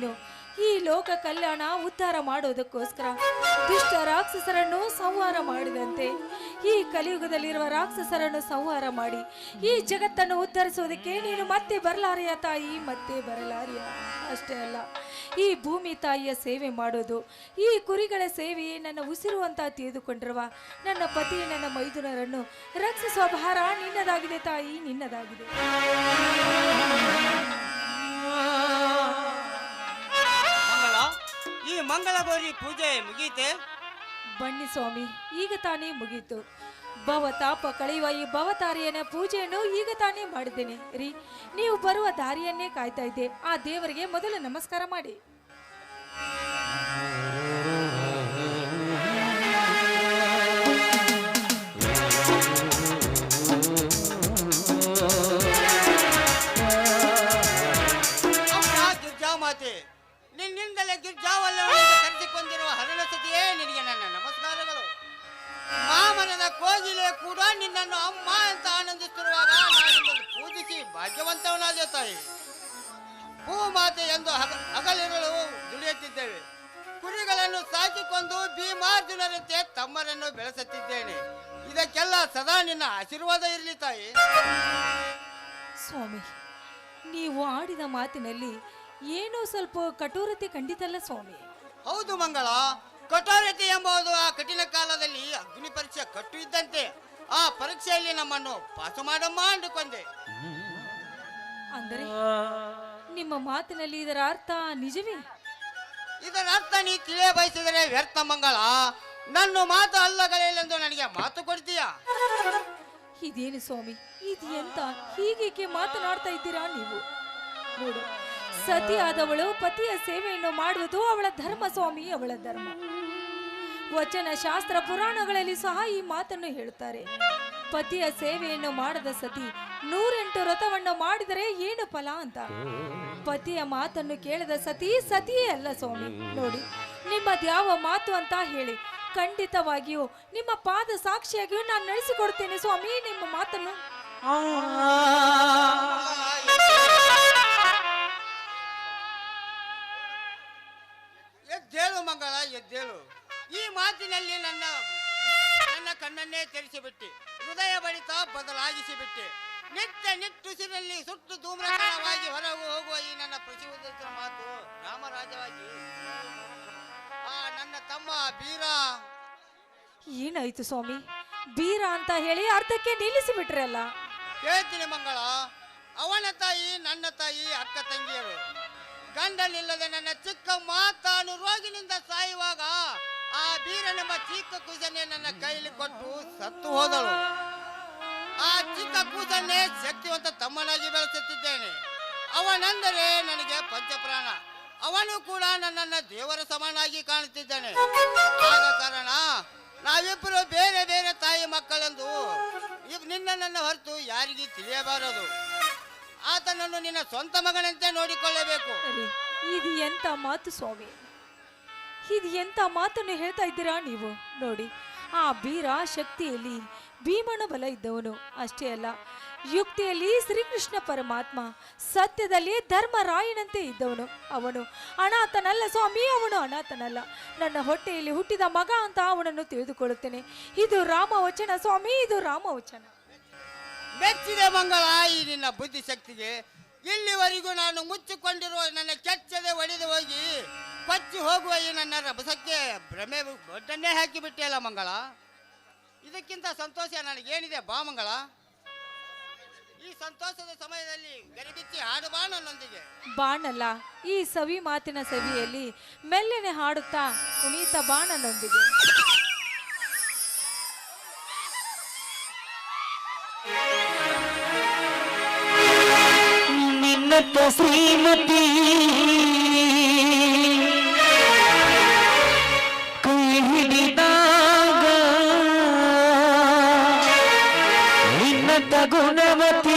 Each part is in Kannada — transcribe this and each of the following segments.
ನೀನು? ಈ ಲೋಕ ಕಲ್ಯಾಣ ಉದ್ಧಾರ ಮಾಡೋದಕ್ಕೋಸ್ಕರ ದುಷ್ಟ ರಾಕ್ಷಸರನ್ನು ಸಂಹಾರ ಮಾಡಿದಂತೆ. ಈ ಕಲಿಯುಗದಲ್ಲಿರುವ ರಾಕ್ಷಸರನ್ನು ಸಂಹಾರ ಮಾಡಿ, ಈ ಜಗತ್ತನ್ನು ಉದ್ಧರಿಸೋದಕ್ಕೆ ನೀನು ಮತ್ತೆ ಬರಲಾರಿಯ ತಾಯಿ? ಮತ್ತೆ ಬರಲಾರಿಯ? ಅಷ್ಟೇ ಅಲ್ಲ, ಈ ಭೂಮಿ ತಾಯಿಯ ಸೇವೆ ಮಾಡೋದು, ಈ ಕುರಿಗಳ ಸೇವೆಯೇ ನನ್ನ ಉಸಿರು ಅಂತ ತಿಳಿದುಕೊಂಡಿರುವ ನನ್ನ ಪತಿ ನನ್ನ ಮೈದುನರನ್ನು ರಕ್ಷಿಸುವ ಭಾರ ನಿನ್ನದಾಗಿದೆ ತಾಯಿ, ನಿನ್ನದಾಗಿದೆ. ಮಂಗಳ ಗೌರಿ ಪೂಜೆ ಮುಗೀತೆ? ಬನ್ನಿ ಸ್ವಾಮಿ, ಈಗ ತಾನೇ ಮುಗೀತು. ಭವತಾಪ ಕಳೆಯುವ ಈ ಭವತಾರಿಯನ ಪೂಜೆಯನ್ನು ಈಗ ತಾನೇ ಮಾಡಿದ್ದೇನೆ. ರೀ, ನೀವು ಬರುವ ದಾರಿಯನ್ನೇ ಕಾಯ್ತಾ ಇದ್ದೆ. ಆ ದೇವರಿಗೆ ಮೊದಲು ನಮಸ್ಕಾರ ಮಾಡಿ. ಮಾತಿನಲ್ಲಿ ಏನೋ ಸ್ವಲ್ಪ ಕಠೋರತೆ ಕಂಡಿತಲ್ಲ ಸ್ವಾಮಿ. ಹೌದು ಮಂಗಳ ಕಠೋರತೆ ಎಂಬುದು ಆ ಕಠಿಣ ಕಾಲದಲ್ಲಿ ಅಗ್ನಿ ಪರೀಕ್ಷೆ ಕಟ್ಟು ಇದ್ದಂತೆ. ಆ ಪರೀಕ್ಷೆಯಲ್ಲಿ ನಮ್ಮನ್ನು ಪಾಸು ಮಾಡಮ್ಮ ಅಂದುಕೊಂಡೆ. ಅಂದರೆ ನಿಮ್ಮ ಮಾತಿನಲ್ಲಿ ಇದರ ಅರ್ಥ ನಿಜವೇ? ಇದರ ಅರ್ಥ ನೀ ತಿಳಿಯ ಬಯಸಿದರೆ ವ್ಯರ್ಥ ಮಂಗಳ. ನನ್ನ ಮಾತು ಅಲ್ಲಗಳೆಯಲೆಂದು ನನಗೆ ಮಾತು ಕೊಡ್ತೀಯಾ? ಇದೇನು ಸ್ವಾಮಿ ಇದು ಎಂತ ಹೀಗೇಕೆ ಮಾತನಾಡ್ತಾ ಇದ್ದೀರಾ ನೀವು? ಸತಿ ಆದವಳು ಪತಿಯ ಸೇವೆಯನ್ನು ಮಾಡುವುದು ಅವಳ ಧರ್ಮ ಸ್ವಾಮಿ, ಅವಳ ಧರ್ಮ. ವಚನ, ಶಾಸ್ತ್ರ, ಪುರಾಣಗಳಲ್ಲಿ ಸಹ ಈ ಮಾತನ್ನು ಹೇಳುತ್ತಾರೆ. ಪತಿಯ ಸೇವೆಯನ್ನು ಮಾಡದ ಸತಿ ನೂರೆಂಟು ವ್ರತವನ್ನು ಮಾಡಿದರೆ ಏನು ಫಲ ಅಂತ? ಪತಿಯ ಮಾತನ್ನು ಕೇಳದ ಸತಿ ಸತಿಯೇ ಅಲ್ಲ ಸ್ವಾಮಿ, ನೋಡಿ. ನಿಮ್ಮದ್ಯಾವ ಮಾತು ಅಂತ ಹೇಳಿ, ಖಂಡಿತವಾಗಿಯೂ ನಿಮ್ಮ ಪಾದ ಸಾಕ್ಷಿಯಾಗಿಯೂ ನಾನು ನಡೆಸಿಕೊಡ್ತೇನೆ ಸ್ವಾಮಿ ನಿಮ್ಮ ಮಾತನ್ನು. ಎದ್ದೇಳು ಮಂಗಳ ಎದ್ದೇಳು ಈ ಮಾತಿನಲ್ಲಿ ನನ್ನ ನನ್ನ ಕಣ್ಣನ್ನೇ ತೆರೆಸಿಬಿಟ್ಟೆ. ಹೃದಯ ಬಡಿತ ಬದಲಾಗಿಸಿಬಿಟ್ಟೆ. ನಿತ್ಯ ನಿಟ್ಟುಸಿರಲ್ಲಿ ಸುಟ್ಟು ಧೂಮ್ರಕಾರವಾಗಿ ಹೊರಗೆ ಹೋಗುವ ಈ ನನ್ನ ಪ್ರತಿಯೊಂದರ ಮಾತು ರಾಮರಾಜವಾಗಿ. ಆ ನನ್ನ ತಮ್ಮ ಬೀರ. ಏನಾಯ್ತು ಸ್ವಾಮಿ? ಬೀರ ಅಂತ ಹೇಳಿ ಅರ್ಧಕ್ಕೆ ನಿಲ್ಲಿಸಿ ಬಿಟ್ರಲ್ಲ ಹೇಳ್ತೀನಿ ಮಂಗಳ ಅವನ ತಾಯಿ ನನ್ನ ತಾಯಿ ಅಕ್ಕ ತಂಗಿಯರು. ಗಂಡನಿಲ್ಲದೆ ನನ್ನ ಚಿಕ್ಕ ಮಾತಾನು ರೋಗಿನಿಂದ ಸಾಯುವಾಗ ಆ ಬೀರನೆಂಬ ಚಿಕ್ಕ ಕೂಸನ್ನೇ ನನ್ನ ಕೈಲಿ ಕೊಟ್ಟು ಸತ್ತು ಹೋದಳು. ಆ ಚಿಕ್ಕ ಕೂಸನ್ನೇ ಶಕ್ತಿವಂತ ತಮ್ಮನಾಗಿ ಬೆಳೆಸುತ್ತಿದ್ದೇನೆ. ಅವನೆಂದರೆ ನನಗೆ ಪಂಚಪ್ರಾಣ. ಅವನು ಕೂಡ ನನ್ನನ್ನ ದೇವರ ಸಮಾನಾಗಿ ಕಾಣುತ್ತಿದ್ದಾನೆ. ಆದ ಕಾರಣ ನಾವಿಬ್ಬರು ಬೇರೆ ಬೇರೆ ತಾಯಿ ಮಕ್ಕಳೆಂದು ನಿನ್ನ ನನ್ನ ಹೊರತು ಯಾರಿಗೂ ತಿಳಿಯಬಾರದು. ಆತನನ್ನು ನಿನ್ನ ಸ್ವಂತ ಮಗನಂತೆ ನೋಡಿಕೊಳ್ಳಬೇಕು. ಇದು ಎಂತ ಮಾತು ಸ್ವಾಮಿ? ಇದು ಎಂತ ಮಾತನ್ನು ಹೇಳ್ತಾ ಇದ್ದೀರಾ ನೀವು? ನೋಡಿ, ಆ ಬೀರ ಶಕ್ತಿಯಲ್ಲಿ ಭೀಮನ ಬಲ ಇದ್ದವನು ಅಷ್ಟೇ ಅಲ್ಲ, ಯುಕ್ತಿಯಲ್ಲಿ ಶ್ರೀಕೃಷ್ಣ ಪರಮಾತ್ಮ ಸತ್ಯದಲ್ಲಿ ಧರ್ಮರಾಯನಂತೆ ಇದ್ದವನು. ಅವನು ಅನಾಥನಲ್ಲ ಸ್ವಾಮಿ, ಅವನು ಅನಾಥನಲ್ಲ. ನನ್ನ ಹೊಟ್ಟೆಯಲ್ಲಿ ಹುಟ್ಟಿದ ಮಗ ಅಂತ ಅವನನ್ನು ತಿಳಿದುಕೊಳ್ಳುತ್ತೇನೆ. ಇದು ರಾಮವಚನ ಸ್ವಾಮಿ, ಇದು ರಾಮವಚನ. ಮೆಚ್ಚಿದೆ ಮಂಗಳ ಈ ನಿನ್ನ ಬುದ್ಧಿಶಕ್ತಿಗೆ ಇಲ್ಲಿವರೆಗೂ ನಾನು ಮುಚ್ಚಿಕೊಂಡಿರುವ ನನ್ನ ಕೆಚ್ಚದೆ ಒಡೆದು ಹೋಗಿ ಕೊಚ್ಚಿ ಹೋಗುವ ಈ ನನ್ನ ರಭಸಕ್ಕೆ ಭ್ರಮೆ ಬೊಡ್ಡನ್ನೇ ಹಾಕಿಬಿಟ್ಟೆ ಅಲ್ಲ ಮಂಗಳ? ಇದಕ್ಕಿಂತ ಸಂತೋಷ ನನಗೇನಿದೆ ಬಾ ಮಂಗಳ. ಈ ಸಂತೋಷದ ಸಮಯದಲ್ಲಿ ಗರಿಬಿಚ್ಚಿ ಹಾಡು ಬಾ ನನ್ನೊಂದಿಗೆ. ಬಾಣಲ್ಲ, ಈ ಸವಿ ಮಾತಿನ ಸವಿಯಲ್ಲಿ ಮೆಲ್ಲನೆ ಹಾಡುತ್ತಾ ಕುಣಿತ ಬಾಣನೊಂದಿಗೆ ನಿನ್ನತ್ತ ಶ್ರೀಮತಿ ಕೈ ಹಿಡಿದಾಗ ನಿನ್ನತ್ತ ಗುಣವತಿ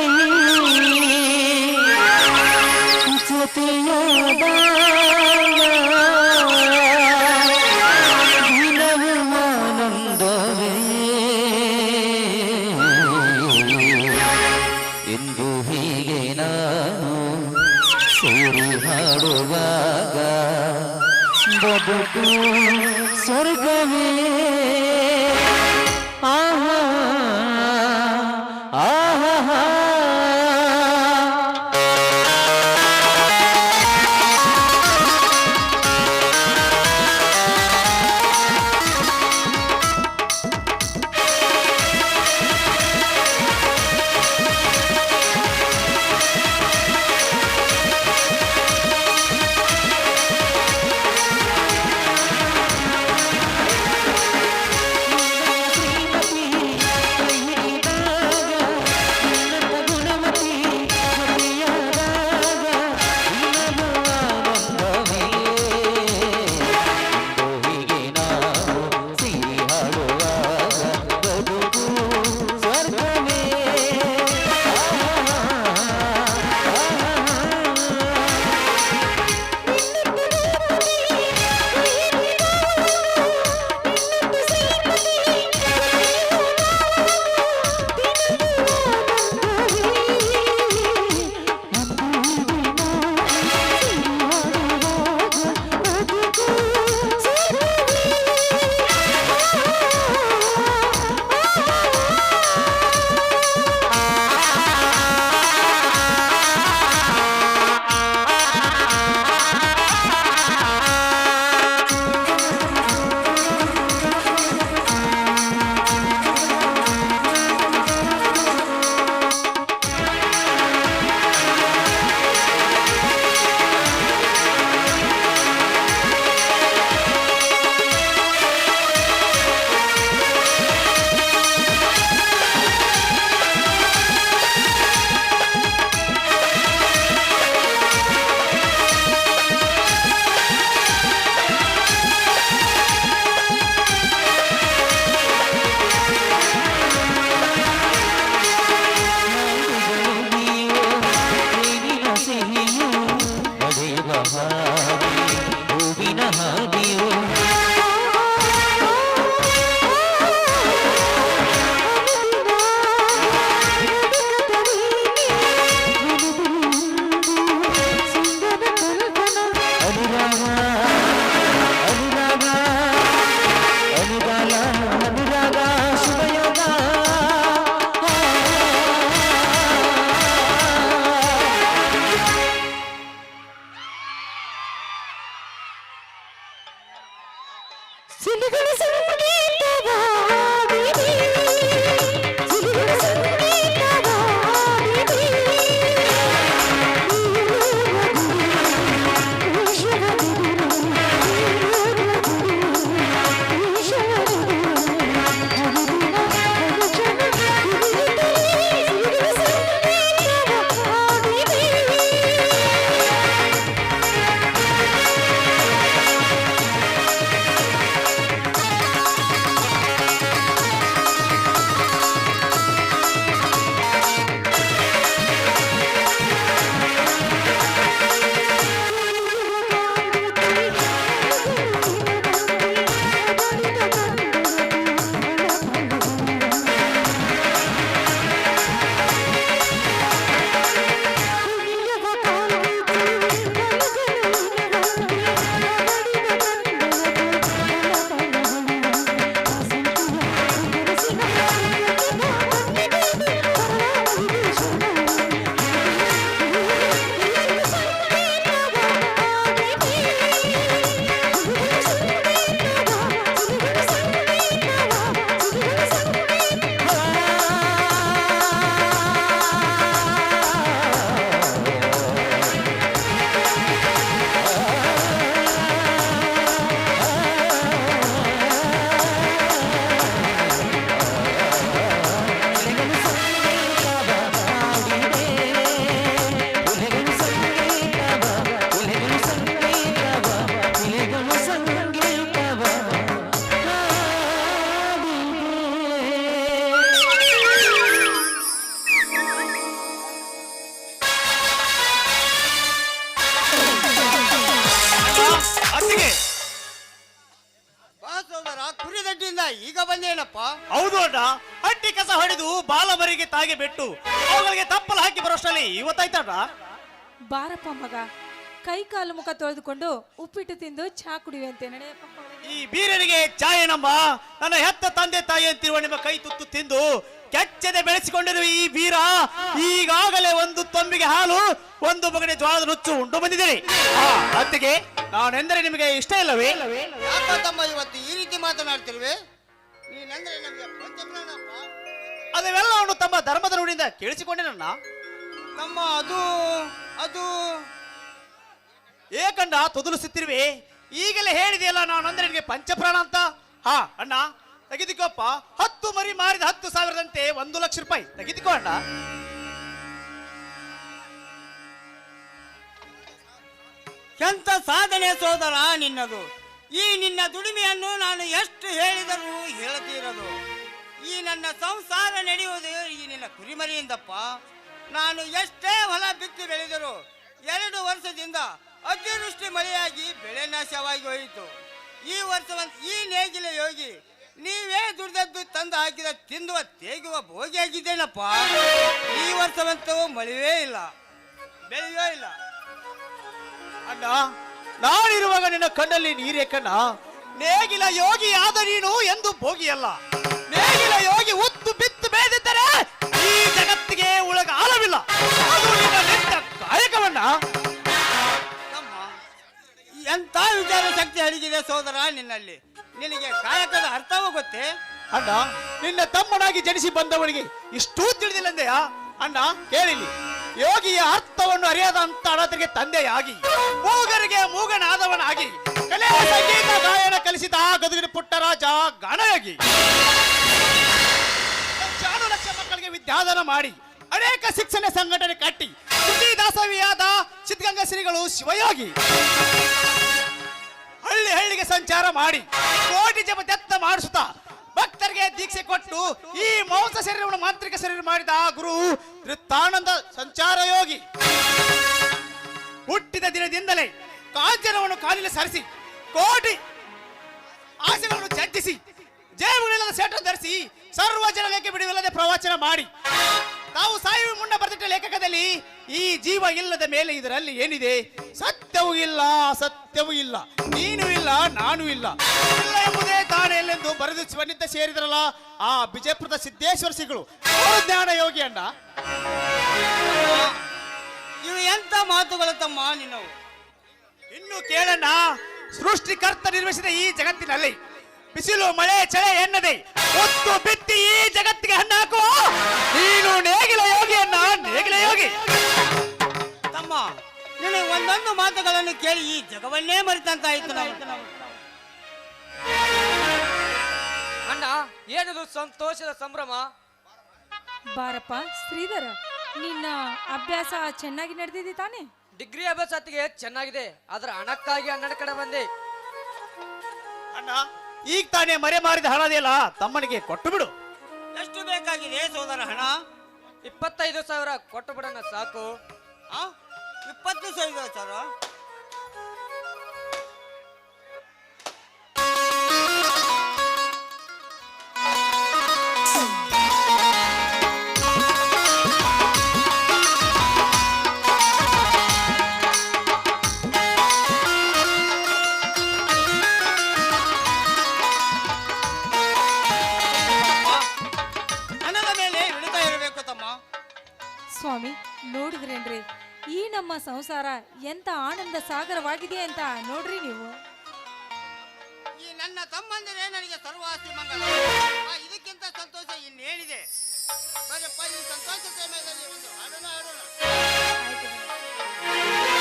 ಮಗ. ಕೈ ಕಾಲು ಮುಖ ತೊಳೆದುಕೊಂಡು ಉಪ್ಪಿಟ್ಟು ತಿಂದು ಚಹಾ ಕುಡಿಯುವಂತೆ ನಡೆಯಪ್ಪ ಒಳಗೆ. ಈ ಬೀರನಿಗೆ ಚಾಯನಮ್ಮ ನನ್ನ ಹೆತ್ತ ತಂದೆ ತಾಯಿ ಅಂತಿರುವ ನಿಮ್ಮ ಕೈ ತುತ್ತು ತಿಂದು ಕೆಚ್ಚದೆ ಬೆಳೆಸಿಕೊಂಡಿರುವ ಈ ಬೀರ ಈಗಾಗಲೇ ಒಂದು ತೊಂಬಿಗೆ ಹಾಲು ಒಂದು ಬಗಡೆ ಜ್ವಾಳದ ನುಚ್ಚು ಉಂಡು ಬಂದಿದ್ದೀರಿ. ಆ, ಅತ್ತಿಗೆ ನಾನೆಂದರೆ ನಿಮಗೆ ಇಷ್ಟ ಇಲ್ಲವೇ? ಯಾಕೋ ತಮ್ಮ ಇವತ್ತು ಈ ರೀತಿ ಮಾತನಾಡ್ತಿರುವೆ ನೀನಂದ್ರೆ ನಮಗೆ ಪಂಚಪ್ರಾಣಪ್ಪ ಅದೆಲ್ಲವನ್ನು ತಮ್ಮ ಧರ್ಮದ ನುಡಿಯಿಂದ ಕೇಳಿಸಿಕೊಂಡೆ ನನ್ನ. ತಮ್ಮ ಅದು ಅದು. ಏಕಂಡ ತೊದಲಿಸುತ್ತಿರುವೆ. ಈಗಲೇ ಹೇಳಿದೆಯಲ್ಲ ನಾನು ಅಂದ್ರೆ ನಿನಗೆ ಪಂಚಪ್ರಾಣ ಅಂತ? ಹಾ, ಅಣ್ಣ, ತೆಗೆದುಕೋಪ್ಪ. ಹತ್ತು ಮರಿ ಮಾರಿದ ಹತ್ತು ಸಾವಿರದಂತೆ ಒಂದು ಲಕ್ಷ ರೂಪಾಯಿ. ತೆಗೆದುಕೋ, ಅಣ್ಣ. ಎಂತ ಸಾಧನೆ ಸೋದರ ನಿನ್ನದು? ಈ ನಿನ್ನ ದುಡಿಮೆಯನ್ನು ನಾನು ಎಷ್ಟು ಹೇಳಿದರೂ ಹೇಳದಿರದು ಈ ನನ್ನ ಸಂಸಾರ ನಡೆಯುವುದು ಈ ನಿನ್ನ ಕುರಿಮರಿಯಿಂದಪ್ಪ. ನಾನು ಎಷ್ಟೇ ಹೊಲ ಬಿತ್ತು ಬೆಳೆದರು ಎರಡು ವರ್ಷದಿಂದ ಅತಿವೃಷ್ಟಿ ಮಳೆಯಾಗಿ ಬೆಳೆ ನಾಶವಾಗಿ ಹೋಯಿತು. ಈ ವರ್ಷವಂತ ಈ ನೇಗಿಲ ಯೋಗಿ, ನೀವೇ ದುಡ್ದದ್ದು ತಂದು ಹಾಕಿದ ತಿಂದುವ ತೇಗುವ ಭೋಗಿಯಾಗಿದ್ದೇನಪ್ಪ? ಈ ವರ್ಷವಂತೂ ಮಳೆಯೇ ಇಲ್ಲ, ಬೆಳೆಯೋ ಇಲ್ಲ. ಅಣ್ಣ, ನಾನಿರುವಾಗ ನಿನ್ನ ಕಣ್ಣಲ್ಲಿ ನೀರೇ ಕಣ್ಣ? ನೇಗಿಲ ಯೋಗಿ ಆದ ನೀನು ಎಂದು ಭೋಗಿಯಲ್ಲ. ನೇಗಿಲ ಯೋಗಿ ಉತ್ತು ಬಿತ್ತು ಬೆಳೆದಿದ್ದರೆ ಆಲವಿಲ್ಲ ಅದು ಕಾಯಕವನ್ನ. ತಮ್ಮ ಎಂತ ವಿಚಾರ ಶಕ್ತಿ ಅಡಗಿದೆ ಸೋದರ ನಿನ್ನಲ್ಲಿ? ನಿನಗೆ ಕಾಯಕದ ಅರ್ಥವೂ ಗೊತ್ತೇ? ಅಣ್ಣ ನಿನ್ನ ತಮ್ಮನಾಗಿ ಜನಿಸಿ ಬಂದವನಿಗೆ ಇಷ್ಟೂ ತಿಳಿದಿಲ್ಲಂದೆಯಾ? ಅಣ್ಣ ಕೇಳಿಲಿ ಯೋಗಿಯ ಅರ್ಥವನ್ನು ಅರಿಯದಂತ ಅನಾಥರಿಗೆ ತಂದೆಯಾಗಿ ಮೂಗರಿಗೆ ಮೂಗನಾದವನಾಗಿ ಕಲೆ ಸಂಗೀತ ಗಾಯನ ಕಲಿಸಿದ ಗದುಗಿನ ಪುಟ್ಟರಾಜ ಗಾನಯಾಗಿ ಲಕ್ಷಾನು ಲಕ್ಷ ಮಕ್ಕಳಿಗೆ ವಿದ್ಯಾದಾನ ಮಾಡಿ ಅನೇಕ ಶಿಕ್ಷಣ ಸಂಘಟನೆ ಕಟ್ಟಿ ಸುದ್ದಿ ದಾಸವಿಯಾದ ಸಿದ್ಧಗಂಗಾ ಶ್ರೀಗಳು ಶಿವಯೋಗಿ. ಹಳ್ಳಿ ಹಳ್ಳಿಗೆ ಸಂಚಾರ ಮಾಡಿ ಕೋಟಿ ಜಪ ದತ್ತ ಮಾಡಿಸುತ್ತಾ ಭಕ್ತರಿಗೆ ದೀಕ್ಷೆ ಕೊಟ್ಟು ಈ ಮಾಂಸ ಶರೀರವನ್ನು ಮಾಂತ್ರಿಕ ಶರೀರ ಮಾಡಿದ ಗುರು ವೃತ್ತಾನಂದ ಸಂಚಾರ ಯೋಗಿ. ಹುಟ್ಟಿದ ದಿನದಿಂದಲೇ ಕಾಂಚನವನ್ನು ಕಾಲಿಗೆ ಸರಿಸಿ ಕೋಟಿ ಆಸನವನ್ನು ಚರ್ಚಿಸಿ ಜೇಬುಗಳಿಲ್ಲದ ಸೆಟ್ ಧರಿಸಿ ಸರ್ವ ಜನಗಳಿಗೆ ಬಿಡುವಿಲ್ಲದೆ ಪ್ರವಚನ ಮಾಡಿ. ನಾವು ಸಾಯುವ ಮುನ್ನ ಬರೆದಿಟ್ಟ ಲೇಖಕದಲ್ಲಿ ಈ ಜೀವ ಇಲ್ಲದ ಮೇಲೆ ಇದರಲ್ಲಿ ಏನಿದೆ? ಸತ್ಯವೂ ಇಲ್ಲ ಅಸತ್ಯವೂ ಇಲ್ಲ ನೀನು ಇಲ್ಲ ನಾನು ಇಲ್ಲ. ಇಲ್ಲ ಎಂಬುದೇ ತಾನೇ ಎಲ್ಲೆಂದು ಬರೆದು ಸ್ವನಿತ ಸೇರಿದ್ರಲ್ಲ ಆ ಬಿಜಯಪುರದ ಸಿದ್ದೇಶ್ವರ ಸಿಗಳು ಜ್ಞಾನ ಯೋಗಿ ಅಣ್ಣ? ಇವು ಎಂತ ಮಾತುಗಳು ತಮ್ಮ ನಿನ್ನವು? ಇನ್ನು ಕೇಳಣ್ಣ ಸೃಷ್ಟಿಕರ್ತ ನಿರ್ಮಿಸಿದ ಈ ಜಗತ್ತಿನಲ್ಲಿ ಬಿಸಿಲು ಮಳೆ ಚಳೆ ಎನ್ನದೆ. ಒತ್ತು ಬಿತ್ತಿ ಈ ಜಗತ್ತಿಗೆ ಹಣ್ಣಾಕು. ನೀನು ನೇಗಿಲ ಯೋಗಿಯನ್ನ ನೇಗಿಲ ಯೋಗಿ. ತಮ್ಮ ನಿನ್ನ ಒಂದೊಂದು ಮಾತುಗಳನ್ನು ಕೇಳಿ ಈ ಜಗವನ್ನೇ ಮರಿತಂತಾಯ್ತು ನಾವು. ಅಣ್ಣ ಏನದು ಸಂತೋಷದ ಸಂಭ್ರಮ? ಬಾರಪ್ಪ ಶ್ರೀಧರ ನಿನ್ನ ಅಭ್ಯಾಸ ಚೆನ್ನಾಗಿ ನಡೆದಿದೆ ತಾನೆ? ಡಿಗ್ರಿ ಅಭ್ಯಾಸ ಚೆನ್ನಾಗಿದೆ ಅದರ ಹಣಕ್ಕಾಗಿ ಅಣ್ಣನ ಕಡೆ ಬಂದೆ. ಅಣ್ಣ ಈಗ ತಾನೇ ಮರೆ ಮಾರಿದ ಹಣದೆಯಲ್ಲ ತಮ್ಮನಿಗೆ ಕೊಟ್ಟು ಬಿಡು. ಎಷ್ಟು ಬೇಕಾಗಿದೆ ಸೋದರ ಹಣ? ಇಪ್ಪತ್ತೈದು ಸಾವಿರ ಕೊಟ್ಟು ಬಿಡೋಣ ಸಾಕು. ಆ? ಇಪ್ಪತ್ತು ಸಾವಿರ? ಸರ್ ಎಂತ ಆನಂದ ಸಾಗರವಾಗಿದೆ ಅಂತ ನೋಡ್ರಿ ನೀವು. ಈ ನನ್ನ ತಮ್ಮಂದಿರೇ ನನಗೆ ಸರ್ವಾಸ್ತಿ ಮಂಗಲ ಆ, ಇದಕ್ಕಿಂತ ಸಂತೋಷ ಇನ್ನೇನಿದೆ? ಬರಪ್ಪ ಈ ಸಂತೋಷ ಸಮಯದಲ್ಲಿ ಒಂದು ಹಾಡೋಣ ಹಾಡೋಣ. ಆಯ್ತು.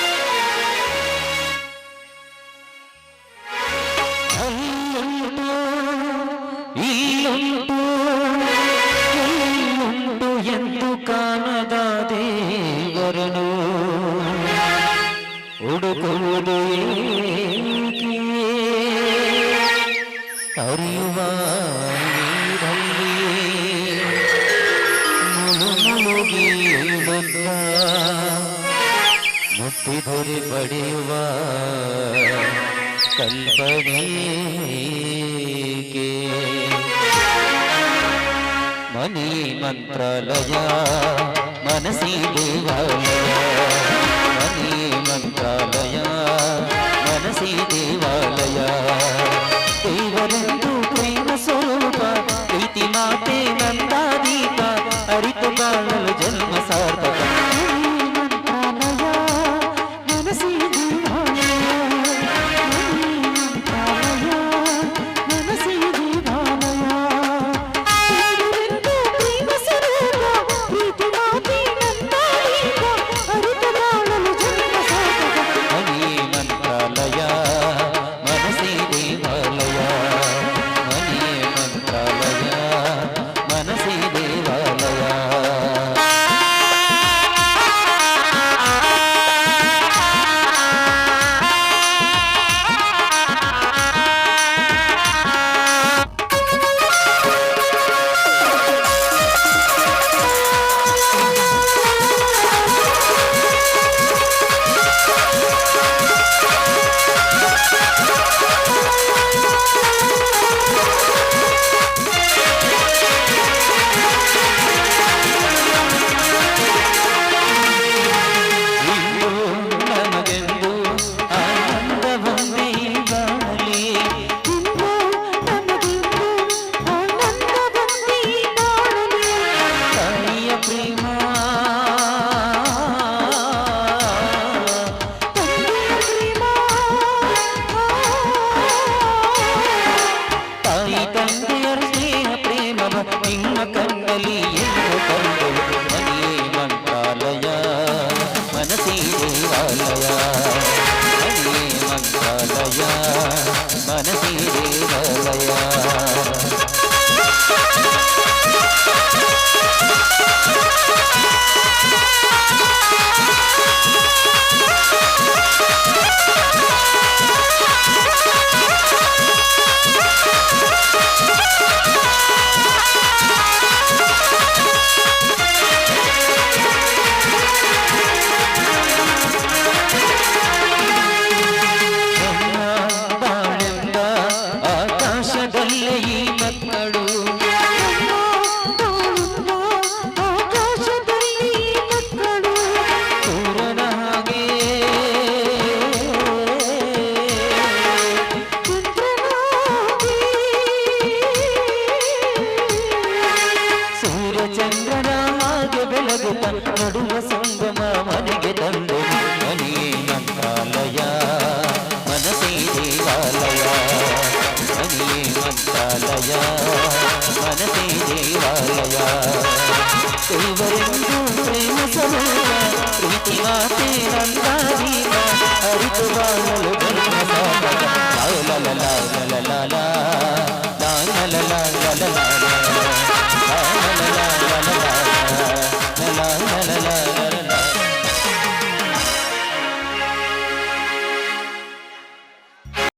ಹುಡುಕುವುದು ಏಕೆ ಅರಿಯುವ ನೀರಲ್ಲಿ ಮುಳು ಮುಳುಗಿ ಬಂದ ಮುಟ್ಟಿದರೆ ಪಡೆಯುವ ಕಲ್ಪನೆಗೆ ಮನಿ ಮಂತ್ರಾಲಯ ಮನಸಿ ದೇವಾಲಯ ಮನಿ దేవాలయ మనసి దేవాలయ దేవరు